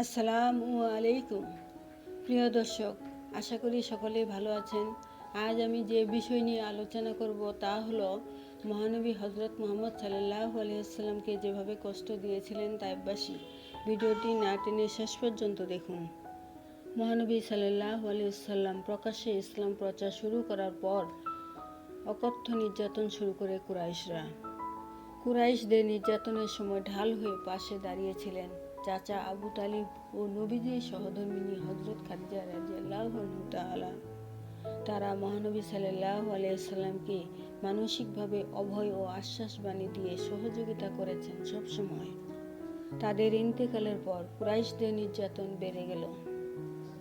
আসসালামু আলাইকুম। প্রিয় দর্শক, আশা করি সকলেই ভালো আছেন। আজ আমি যে বিষয় নিয়ে আলোচনা করব তা হলো, মহানবী হজরত মোহাম্মদ সাল্লাহ আলিয়াল্লামকে যেভাবে কষ্ট দিয়েছিলেন তাইবাসী ভিডিওটি না টেনে শেষ পর্যন্ত দেখুন। মহানবী সাল্লাহ আলিয়াল্লাম প্রকাশ্যে ইসলাম প্রচার শুরু করার পর অকথ্য নির্যাতন শুরু করে কুরাইশরা। কুরাইশদের নির্যাতনের সময় ঢাল হয়ে পাশে দাঁড়িয়েছিলেন। চাচা আবু তালিব ও নবীজির সহধর্মিনী হজরত খাদিজা রাজিয়াল্লাহ তাআলা। তারা মহানবী সাল্লাহ আলাইসাল্লামকে মানসিকভাবে অভয় ও আশ্বাস বাণী দিয়ে সহযোগিতা করেছেন সবসময় তাদের ইন্তেকালের পর কুরাইশদের নির্যাতন বেড়ে গেল।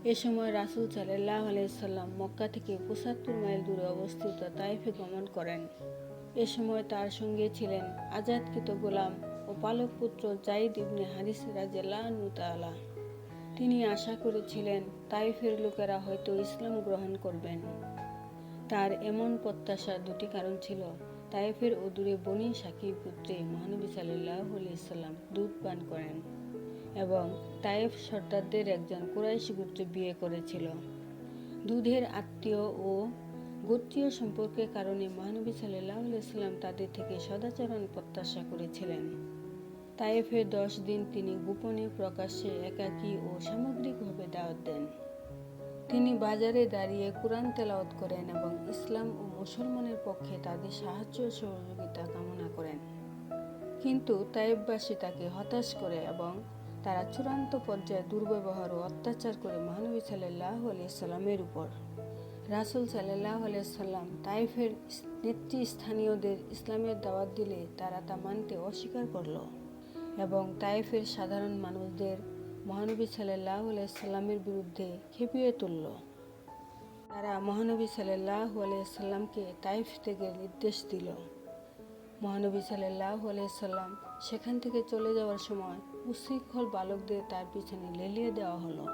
এ সময় রাসুল সাল্লাহ আলাইসাল্লাম মক্কা থেকে পঁচাত্তর মাইল দূরে অবস্থিত তাইফে গমন করেন। এ সময় তার সঙ্গে ছিলেন আজাদকৃত গোলাম পালক পুত্র জাইদ ইবনে হারিস তাআলা তিনি আশা করেছিলেন, তাইফের লোকেরা হয়তো ইসলাম গ্রহণ করবেন। তার এমন প্রত্যাশার দুটি কারণ ছিল, তাইফের অদূরে বনি সাকিব পুত্রে মহানবী সাল্লাহ ইসলাম দুধ পান করেন এবং তাইফ সর্দারদের একজন কুরাইশি গোত্রে বিয়ে করেছিল। দুধের আত্মীয় ও গোত্রীয় সম্পর্কের কারণে মহানবী সাল্লাহ ইসলাম তাদের থেকে সদাচরণ প্রত্যাশা করেছিলেন। তাইফের দশ দিন তিনি গোপনে প্রকাশ্যে একাকী ও সামগ্রিকভাবে দাওয়াত দেন। তিনি বাজারে দাঁড়িয়ে কোরআন তেলাওয়াত করেন এবং ইসলাম ও মুসলমানের পক্ষে তাদের সাহায্য সহযোগিতা কামনা করেন। কিন্তু তাইববাসী তাকে হতাশ করে এবং তারা চূড়ান্ত পর্যায়ে দুর্ব্যবহার ও অত্যাচার করে মহানবী সাল্লাহ সাল্লামের উপর। রাসুল সাল্লাহ সাল্লাম তাইফের নেতৃস্থানীয়দের ইসলামের দাওয়াত দিলে তারা তা মানতে অস্বীকার করল। এবং তাইফের সাধারণ মানুষদের মহানবী সাল্লাহ সাল্লামের বিরুদ্ধে খেপিয়ে তুলল। তারা মহানবী সাল্লাহ আলাইসাল্লামকে তাইফ থেকে নির্দেশ দিল। মহানবী সাল্লাহ সাল্লাম সেখান থেকে চলে যাওয়ার সময় উশৃঙ্খল বালকদের তার পিছনে লেলিয়ে দেওয়া হলো।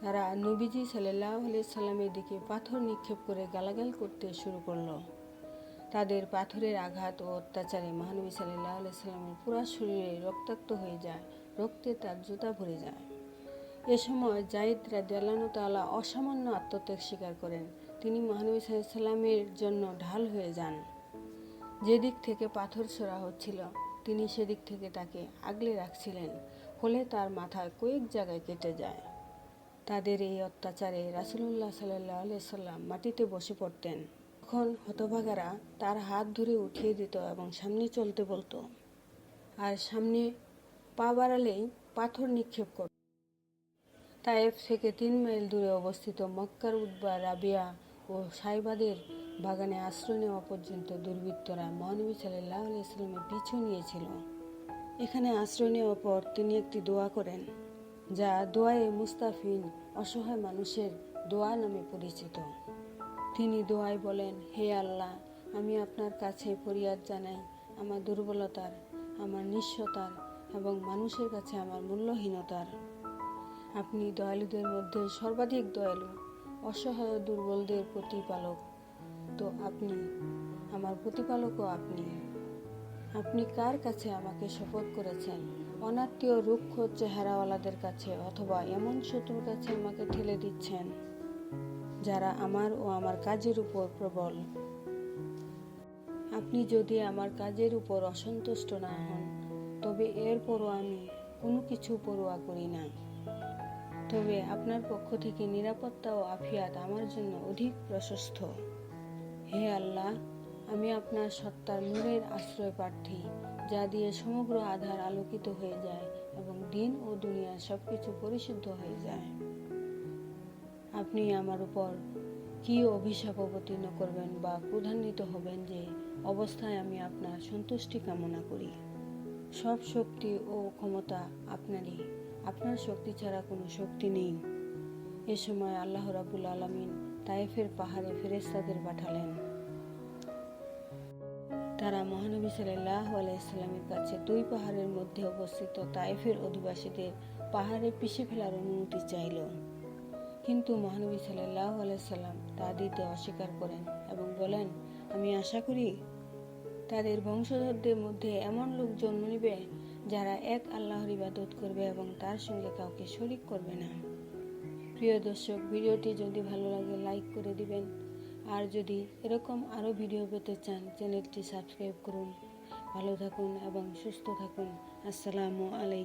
তারা নবীজি সাল্লাহ সাল্লামের দিকে পাথর নিক্ষেপ করে গালাগাল করতে শুরু করল। তাদের পাথরের আঘাত ও অত্যাচারে মহানবী সাল্লাহ সাল্লামের পুরা শরীরে রক্তাক্ত হয়ে যায়, রক্তে তার জুতা ভরে যায়। এ সময় জাহিদ রাজিয়াল্লাহ তালা অসামান্য আত্মত্যাগ স্বীকার করেন। তিনি মহানবী সাল্লামের জন্য ঢাল হয়ে যান। যেদিক থেকে পাথর ছোড়া হচ্ছিল, তিনি সেদিক থেকে তাকে আগলে রাখছিলেন, ফলে তার মাথায় কয়েক জায়গায় কেটে যায়। তাদের এই অত্যাচারে রাসুলুল্লাহ সাল্লাহ সাল্লাম মাটিতে বসে পড়তেন। তখন হতভাগারা তার হাত ধরে উঠিয়ে দিত এবং সামনে চলতে বলতো। আর সামনে পা বাড়ালেই পাথর নিক্ষেপ করত তায়েফ থেকে তিন মাইল দূরে অবস্থিত মক্কার উদ্বা রাবিয়া ও সাইবাদের বাগানে আশ্রয় নেওয়া পর্যন্ত দুর্বৃত্তরা মহানবী সাল্লাহ ইসলামের পিছু নিয়েছিল। এখানে আশ্রয় নেওয়ার পর তিনি একটি দোয়া করেন, যা দোয়ায়ে মুস্তাফিন অসহায় মানুষের দোয়া নামে পরিচিত। তিনি দোয়ায় বলেন, হে আল্লাহ, আমি আপনার কাছে ফরিয়াদ জানাই। আমার দুর্বলতার, আমার নিঃস্বতার এবং মানুষের কাছে আমার মূল্যহীনতার। আপনি দয়ালুদের মধ্যে সর্বাধিক দয়ালু, অসহায় দুর্বলদের প্রতিপালক। তো আপনি, আমার প্রতিপালকও আপনি। আপনি কার কাছে আমাকে শপথ করেছেন? অনাত্মীয়, রুক্ষ চেহারাওয়ালাদের কাছে অথবা এমন শত্রুর কাছে আমাকে ঠেলে দিচ্ছেন? যারা আমার ও আমার কাজের উপর প্রবল। আপনি যদি আমার কাজের উপর অসন্তুষ্ট না হন, তবে এরপরও আমি কোনো কিছু পরোয়া করি না। তবে আপনার পক্ষ থেকে নিরাপত্তা ও আফিয়াত আমার জন্য অধিক প্রশস্ত। হে আল্লাহ, আমি আপনার সত্তার নূরের আশ্রয় প্রার্থী, যা দিয়ে সমগ্র আধার আলোকিত হয়ে যায় এবং দিন ও দুনিয়ার সব কিছু পরিশুদ্ধ হয়ে যায়। আপনি আমার উপর কি অভিশাপ অবতীর্ণ করবেন বা ক্রোধান্বিত হবেন যে অবস্থায় আমি আপনার সন্তুষ্টি কামনা করি? সব শক্তি ও ক্ষমতা আপনারই। আপনার শক্তি ছাড়া কোনো শক্তি নেই। এ সময় আল্লাহ রাবুল আলমিন তাইফের পাহাড়ে ফেরেস্তাদের পাঠালেন। তারা মহানবী সাল্লাহ আলাইসাল্লামের কাছে দুই পাহাড়ের মধ্যে অবস্থিত তাইফের অধিবাসীদের পাহাড়ে পিষে ফেলার অনুমতি চাইল। কিন্তু মহানবী সাল্লাহ আলাইসাল্লাম তা দিতে অস্বীকার করেন এবং বলেন, আমি আশা করি তাদের বংশধরদের মধ্যে এমন লোক জন্ম নিবে যারা এক আল্লাহর ইবাদত করবে এবং তার সঙ্গে কাউকে শরিক করবে না। প্রিয় দর্শক, ভিডিওটি যদি ভালো লাগে, লাইক করে দিবেন। আর যদি এরকম আরও ভিডিও পেতে চান, চ্যানেলটি সাবস্ক্রাইব করুন। ভালো থাকুন এবং সুস্থ থাকুন। আসসালামু আলাইকুম।